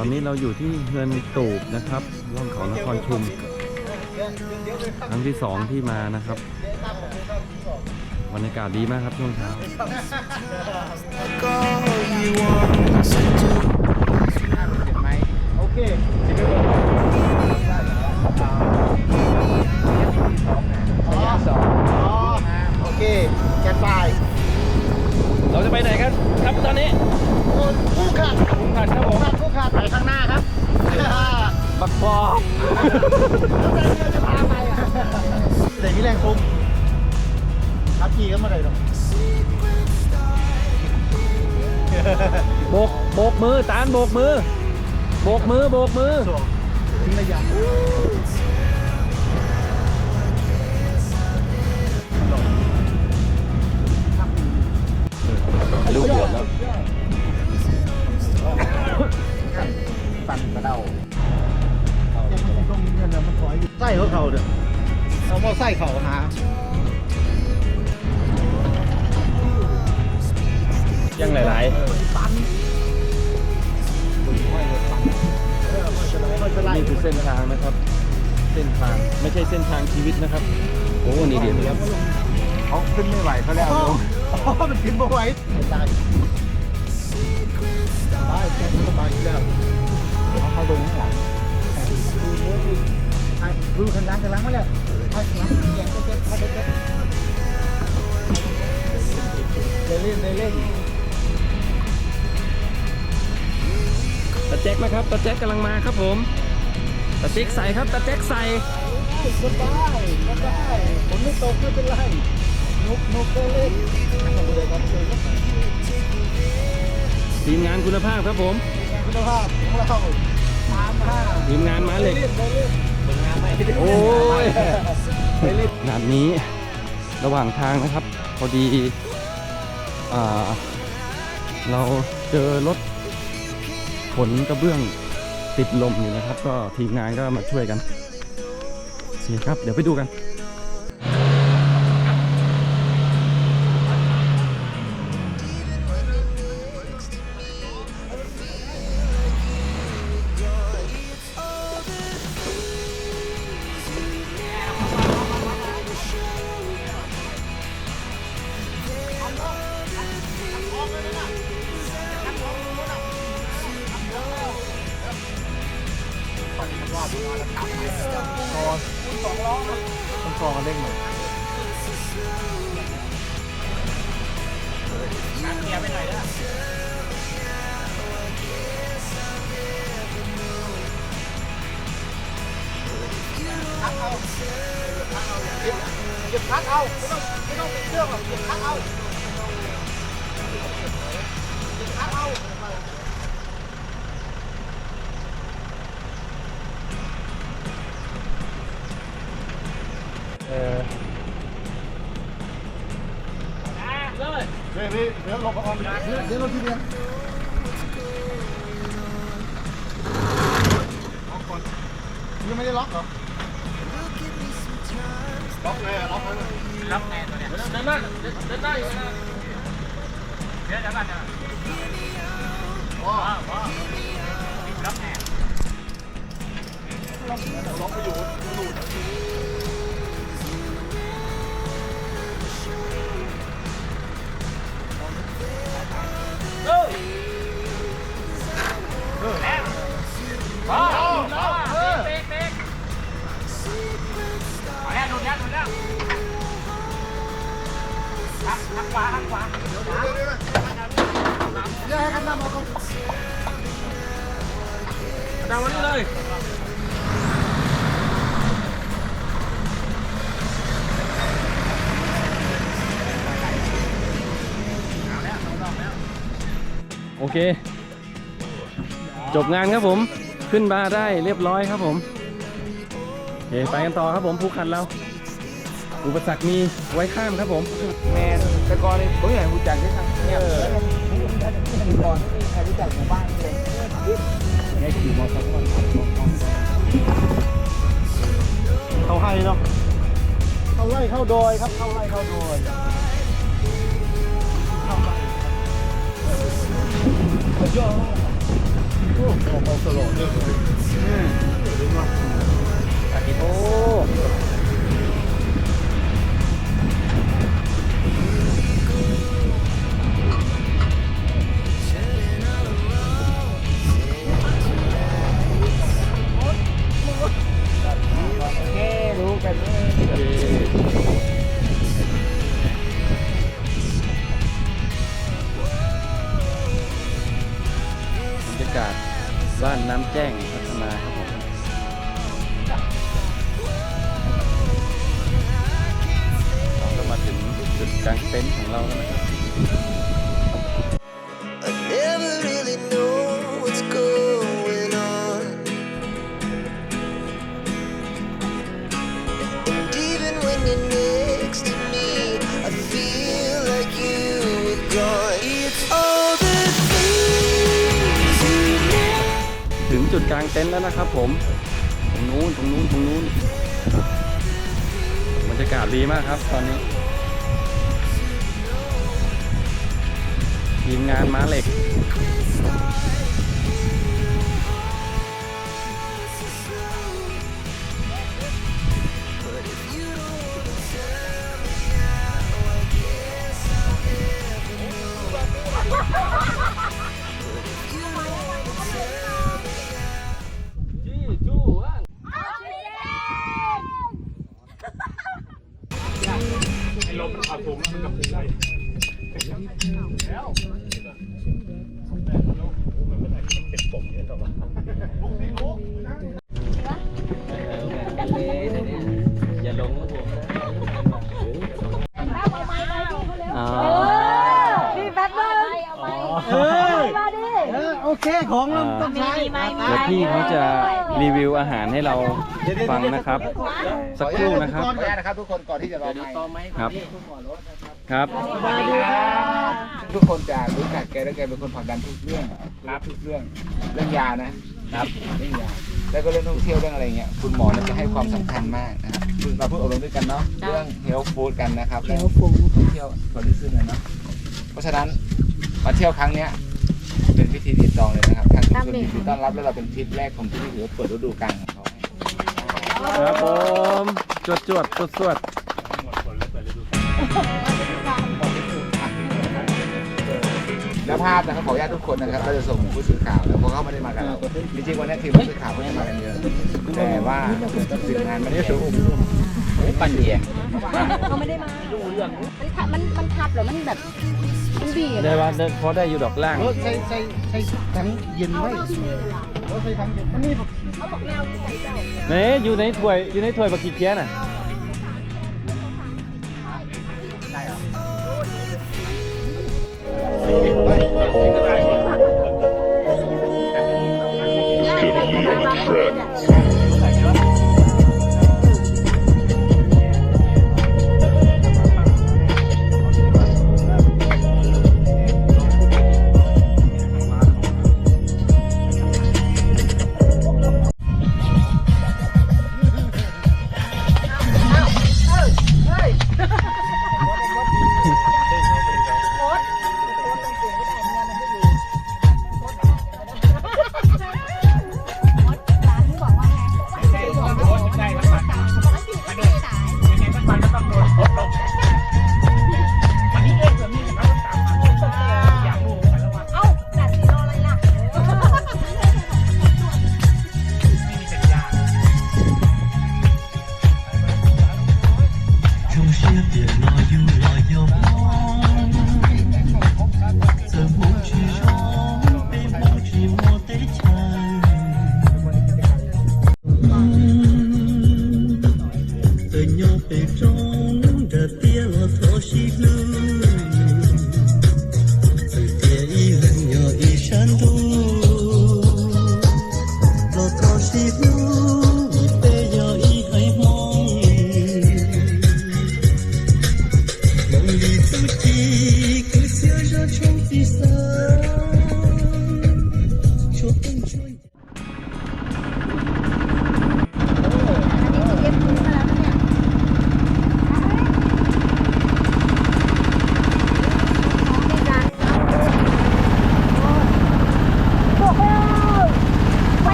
อนนี้เราอยู่ที่เงินตูบนะครับร่องเขานครชุม ครั้งที่สองที่มานะครับบรรยากาศดีมากครับช่วงเช้าโอเคโอเคแกนบาย เราจะไปไหนกันครับตอนนี้คู่ขัดคุ้มกันครับผมคู่ขัดไปข้างหน้าครับบักบอแล้วจะพาไปอะเด็กนี่แรงคุ้มขับขี่กันมาเลยหรอกโบกโบกมือตาลโบกมือโบกมือโบกมือทิ้งระยะ ลูกบวแล้วสั่นกระเดาต้องเงินมันถอยไส้เขาเขาเด้อเอามอไส้เขาหายังหลายปันไม่เป็นไรๆนี่คือเส้นทางนะครับ เส้นทางไม่ใช่เส้นทางชีวิตนะครับโอ้นี่เดี๋ยวครับ เขาขึ้นไม่ไหวเขาแล้วอ๋อมันขึ้นไม่ไหวไม่ได้สบายแค่สบายอยู่แล้วเอาเขาลงข้างหลังดูข้างหลังข้างหลังมาแล้วข้างหลังแย่งเจ๊ๆข้างเจ๊ๆได้เล่นได้เล่นตาแจ็คนะครับตาแจ็คกำลังมาครับผมตาแจ็คใส่ครับตาแจ็คใส่สบายสบายฝนไม่ตกไม่เป็นไร ทีมงานคุณภาพครับผมคุณภาพของเราตามห้าทีมงานมาเหล็กได้เล่นได้เล่นเป็นงานไหมโอ้ยงานนี้ระหว่างทางนะครับ พอดีอ่าเราเจอรถขนกระเบื้องติดลมอยู่นะครับ ก็ทีมงานก็มาช่วยกันนี่ครับ เดี๋ยวไปดูกัน ราทีเดียวล็อกก่อนยังไม่ได้ล็อกเหรอล็อกไงอะล็อกไงล็อกไงตัวเนี้ยเดินหน้าเดินหน้าอยู่นะเดี๋ยวเดี๋ยวก่อนเดี๋ยวอ๋ออ๋อล็อกไงล็อกล็อกไปอยู่นู่น ดังวันนี้เลย โอเค จบงานครับผม ขึ้นมาได้เรียบร้อยครับผมโอเคไปกันต่อครับผมภูขันเราอุปสรรคมีไว้ข้ามครับผมแมนแต่ก่อนนี่ผมอยากรู้จักที่ทางเนี่ยก่อนไม่มีใครรู้จักหมู่บ้านเลยไงขี่มอเตอร์ไซค์เข้าให้เนาะเข้าไร่เข้าดอยครับเข้าไร่เข้าด อยเข้าไร่อากิโต ทีมงานม้าเหล็ก Ha ha ha! รีวิวอาหารให้เราฟังนะครับ สักครู่นะครับ ขออนุญาตนะครับ ทุกคนก่อนที่จะรอไมค์ครับครับทุกคนจะรู้จักแกแล้วแกเป็นคนผลักดันทุกเรื่องรับทุกเรื่องเรื่องยานะครับเรื่องยาแล้วก็เรื่องท่องเที่ยวเรื่องอะไรเงี้ยคุณหมอเนี่ยจะให้ความสำคัญมากนะครับคือเราเพิ่งอบรมด้วยกันเนาะเรื่อง health food กันนะครับเรื่องท่องเที่ยวคอลิซึมเนาะเพราะฉะนั้นมาเที่ยวครั้งเนี้ย เป็นพิธีดีตองเลยนะครับทางชุมชนยินดีต้อนรับแล้วเราเป็นทริปแรกของที่นี่ถือว่าเปิดฤดูกาลของเขาครับผมจวดจวดสวดสวดแล้วภาพนะครับขออนุญาตทุกคนนะครับเราจะส่งผู้สื่อข่าวแล้วเพราะเขาไม่ได้มากับเราจริงๆวันนี้ทีมผู้สื่อข่าวเขาจะมากันเยอะแต่ว่าสื่องานไม่ได้สูงปั่นเดียเขาไม่ได้มามันทับมันมันทับเหรอมันแบบมัน บีบได้ว่าได้พอได้อยู่ดอกล่าง ใส่ใส่ใส่ทั้งเย็นไว้ใส่ทั้งเย็นมันนี่เขาบอกแนวที่ใส่เจ้าเน่อยู่ในถ้วยอยู่ในถ้วยบักกีเพี้ยน่ะ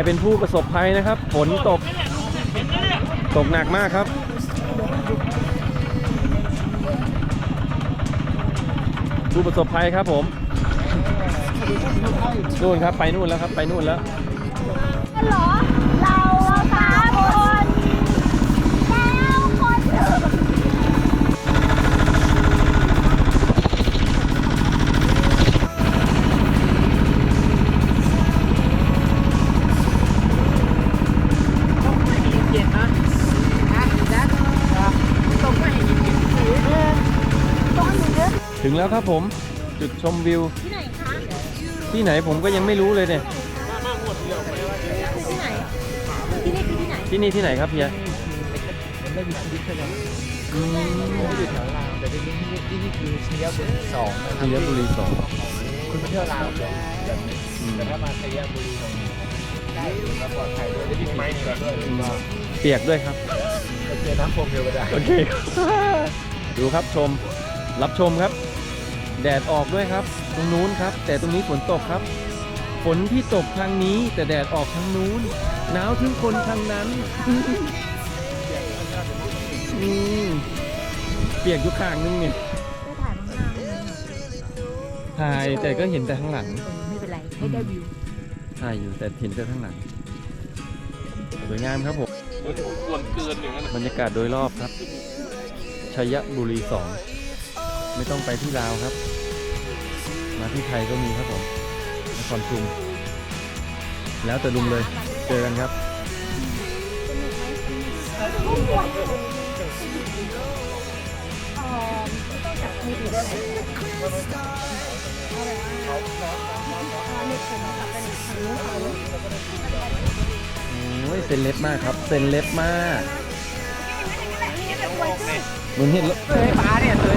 ายเป็นผู้ประสบภัยนะครับ ฝนตก ตกหนักมากครับ ผู้ประสบภัยครับผมนู่นครับไปนู่นแล้วครับไปนู่นแล้ว แล้วครับผมจุดชมวิว ที่ไหนคะที่ไหนผมก็ยังไม่รู้เลยเนี่ยที่ไหนที่นี่คือที่ไหนที่นี่ที่ไหนครับเฮียมันไม่มีชีวิตใช่ไหมอืมไม่อยู่แถวลาวแต่ที่นี่ที่นี่คือเชียบุรีสองนะครัชัยบุรีสองคุณไปเที่ยวลาวแบบแบบนี้แต่ถ้ามาเชียบุรีตรงนี้ได้และปลอดภัยด้วยได้ที่ไม้นี่ด้วยเปียกด้วยครับไปเจอน้ำพรมเทวดาโอเคดูครับชมรับชมครับ แดดออกด้วยครับ ตรงนู้นครับ แต่ตรงนี้ฝนตกครับฝนที่ตกทางนี้แต่แดดออกทางนู้นหนาวถึงคนทางนั้นอืมเปียกอยู่ข้างนึงเนี่ยได้ถ่ายข้างหน้าถ่ายแต่ก็เห็นแต่ข้างหลังไม่เป็นไรให้ได้วิวถ่ายอยู่แต่เห็นแต่ข้างหลังสวยงามครับผมส่วนเกินอย่างนั้นบรรยากาศโดยรอบครับชัยบุรีสอง ไม่ต้องไปที่ลาวครับ มาที่ไทยก็มีครับผมนครชุม แล้วแต่ลุงเลย เจอกันครับมือถือได้ไหมโอ้ยเซนเล็บมากครับ เซนเล็บมากเหมือนเห็ นแล้วเฮ้ยปลาเนี่ยเลย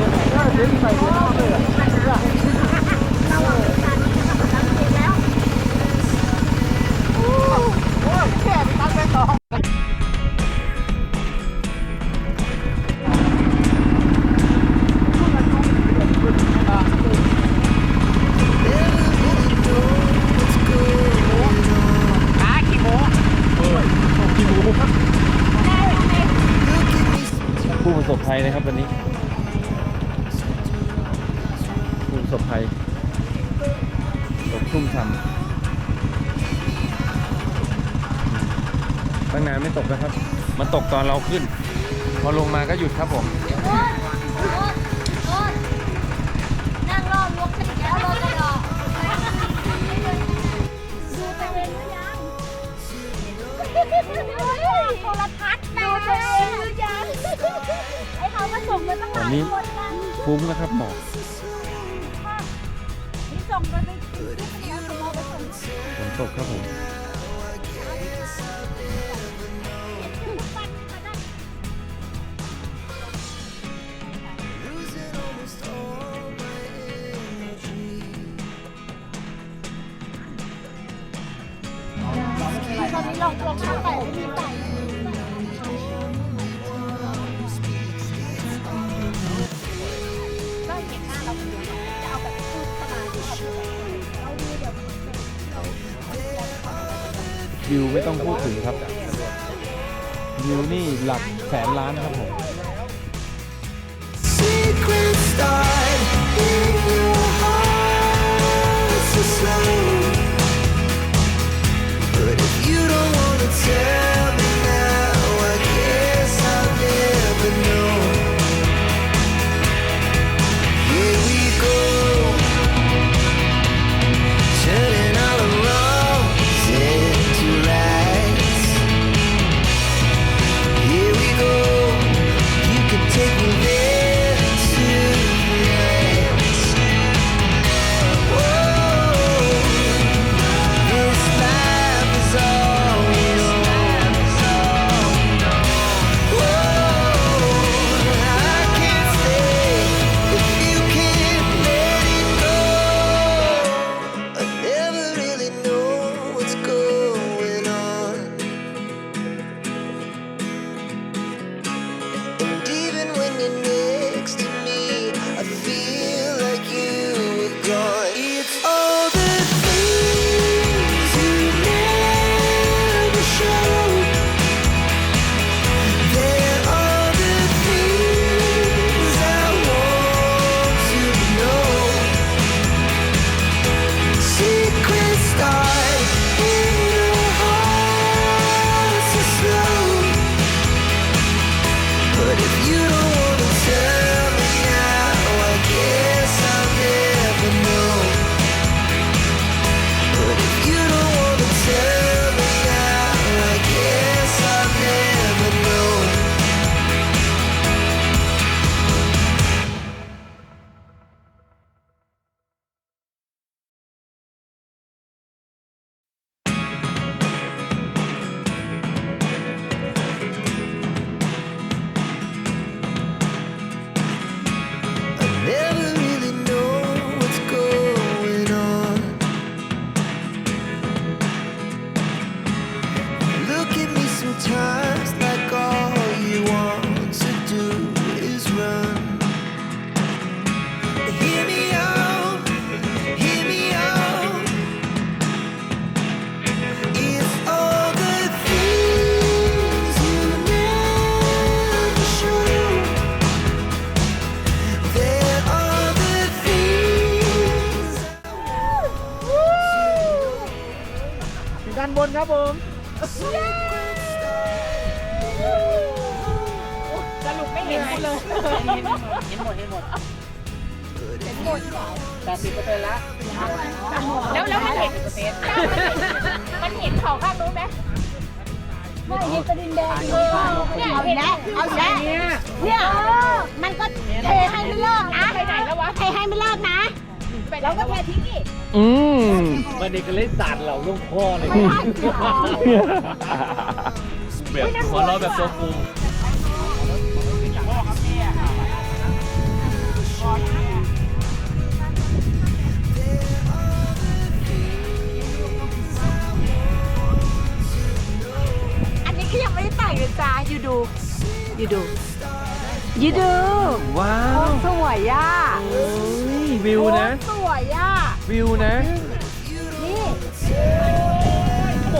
บภัยนะครับวันนี้ผู้ประสบภัยตกชุ่มฉ่ำตั้งนานไม่ตกนะครับ มาตกตอนเราขึ้น พอลงมาก็หยุดครับผม ส่งกันตั้งหตอลานยนี้คนนะฟุ้งแล้วครับหมอกนี่ส่งกันไปทุกคนเอาสมองไปส่งฝนตกครับผม ตอนนี้ลองลองเข้าไปมีไก่ก็ วิวไม่ต้องพูดถึงครับ วิวนี่หลักแสนล้านครับผม Yeah. พ่อเลยไม่ทันสิอ๋อแบบหัวเราะแบบตัวกูอันนี้คือยังไม่ได้แต่งเลยจ้าอยู่ดู อยู่ดู อยู่ดูว้าโอ้วสวยอะโอ้ยวิวนะ โอ้สวยอะวิวนะ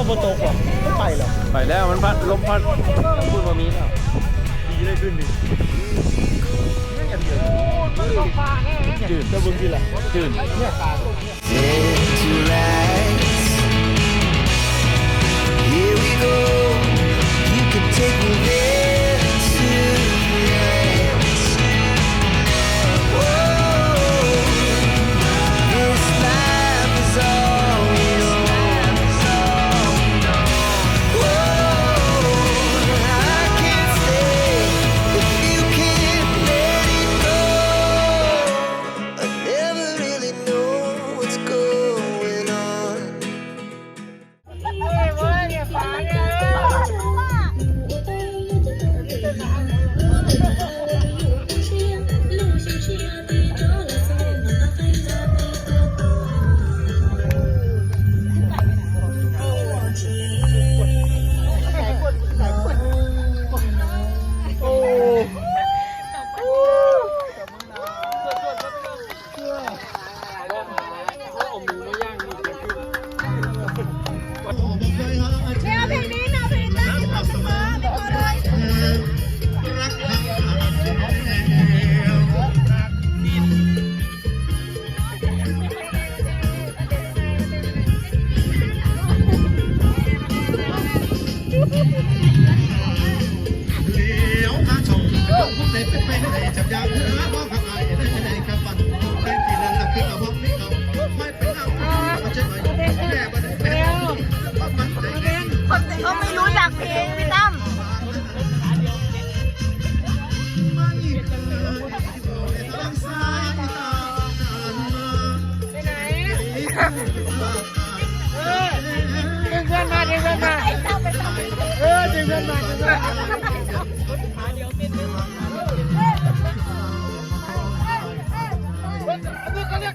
โมโตก่อไม่ไปหรอไปแล้วมันพัดลมพัดพูดว่ามีแล้วดีได้ขึ้นดิจืดจะบึงที่ละจืด to rise. Here we go. You can take me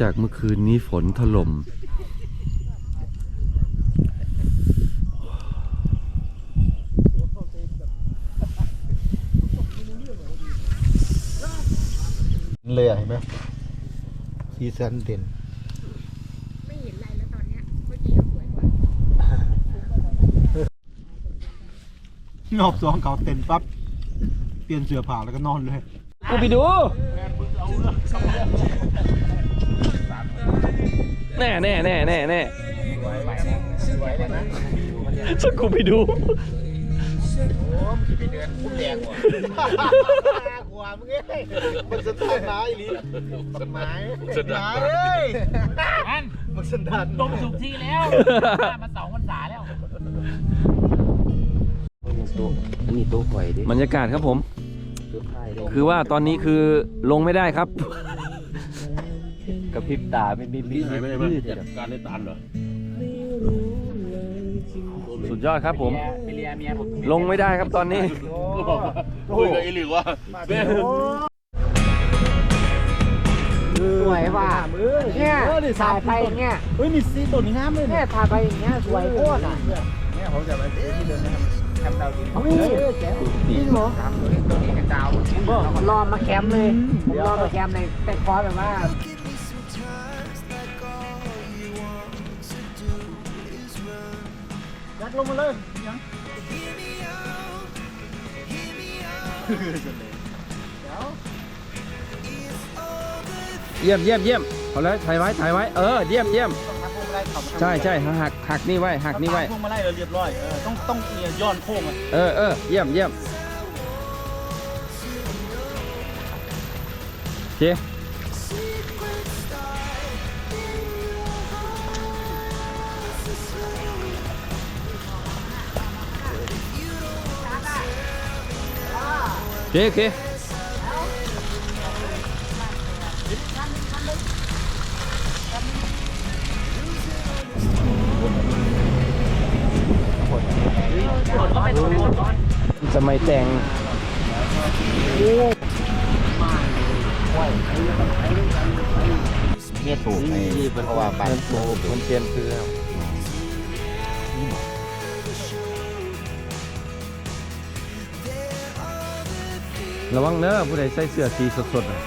จากเมื่อคืนนี้ฝนถล่ม เลยอะเห็นไหมซีซันเด่น ไม่เห็นอะไรแล้วตอนเนี้ยเมื่อกี้ยังสวยกว่า รอบสองเขาเต็นปั๊บ เปลี่ยนเสื้อผ้าแล้วก็นอนเลย กูไปดู แน่แน่แน่แน่แน่ฉันกูไปดูกว่าวมึงเอ้ยมันสันดานหมาอีหลีสันหมายสันดานเอ้ยอันมันสันดานต้มสุกทีแล้วมาสองพรรษาแล้วบรรยากาศครับผม คือว่าตอนนี้คือลงไม่ได้ครับ ระพริบตาไม่ไม่ไม่ไม่ไม่การเล่นตานเหรอสุดยอดครับผม ไปเรียเมียผมลงไม่ได้ครับตอนนี้คุยกับอีหลีว่าเสวยว่ะเนี่ยถ่ายไปอย่างเงี้ยเฮ้ยมีซีตัวนี้งามเลยเนี่ยถ่ายไปอย่างเงี้ยสวยโคตรอะเนี่ยผมจะไปที่เดินนะครับแคมป์ดาวดินเฮ้ยจริงเหรอตามตัวนี้ตัวนี้กันดาวผมรอมาแคมป์เลยผมรอมาแคมป์ในแต่คอร์สแบบว่า ลงมาเลยยังเยี่ยมเยี่ยมเยี่ยมเอาเลยถ่ายไว้ถ่ายไว้เออเยี่ยมเยี่ยมใช่ใช่หักหักนี่ไว้หักนี่ไว้ พวงมาไล่เราเรียบร้อยเออต้องต้องเนี่ยย้อนโค้งอะเออเออเยี่ยมเยี่ยมโอเค เคโอเคสมัยแต่งเนี่ยถูกไอ้เพราะว่าบ้านมันถูกมันเปลี่ยนคือ ระวังเนอะผู้ใดใส่เสื้อสีสดๆน่ะ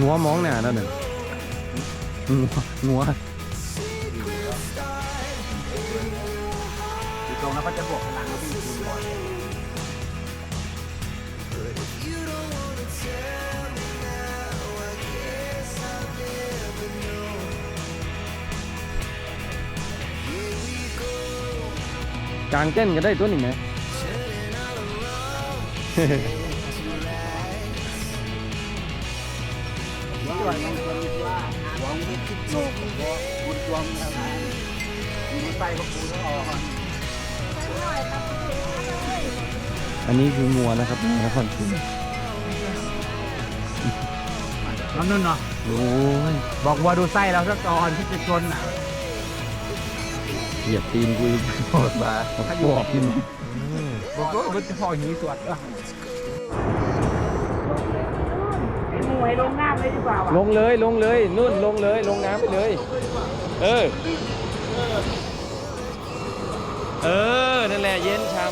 งัวมองหน้านั่นน่ะงัวงัวตรงแล้วก็จะบวกพลังแล้ววิ่งคูณบอลกลางเต้นก็ได้ตัวนี้ไหม่อันนี้คืองัวนะครับนครศรีน้ำนุ่นเนาะโอ้ยบอกว่าดูไส้เราซะก่อนที่จะชนอะเหยียบตีนกูอีกปอดมาบอกกินบอกว่ามันจะพออย่างนี้สวดอะ ไปลงน้ำเลยดีกว่าว่ะลงเลยลงเลยนุ่นลงเลยลงน้ำไปเลย เออ เออ นั่นแหละเย็นชาม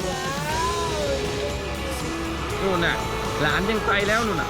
นู่นน่ะ หลานยังไปแล้วนู่นน่ะ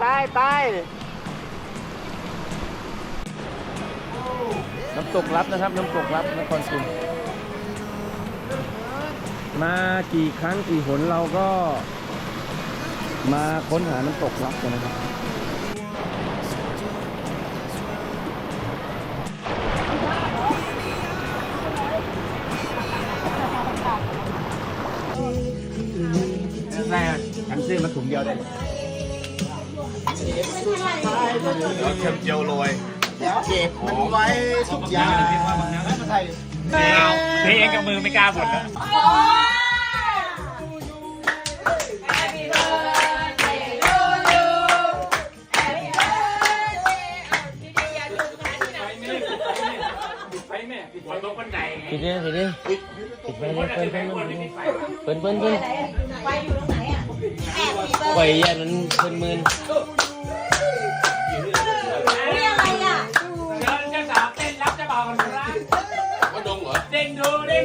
ไปไปไปน้ำตกรับนะครับ น้ำตกรับนครศรีมากี่ครั้งกี่หนเราก็ มาค้นหาน้ำตกรับกันนะครับใช่ฉันซื้อมาถุงเดียวได้ เข็มเจียวโรยเก็บมันไว้ทุกอย่างใช่เองกับมือไม่กล้าบ่นนะปิดดิปิดดิปิดไปเลยเปิ้ลเปิ้ลเปิ้ลเปิ้ลเปิ้ลไฟยันมันเปิ้ลมืนนี่ เหรอเด้ง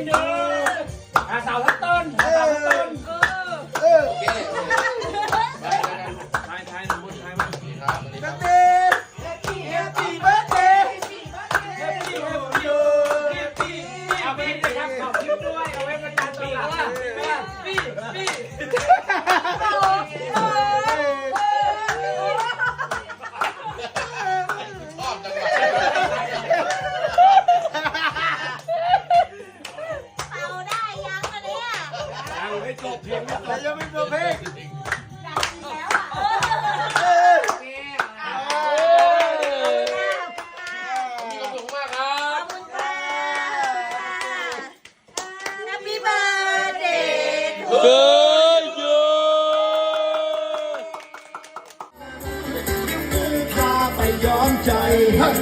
ยอมใจเฮ้ย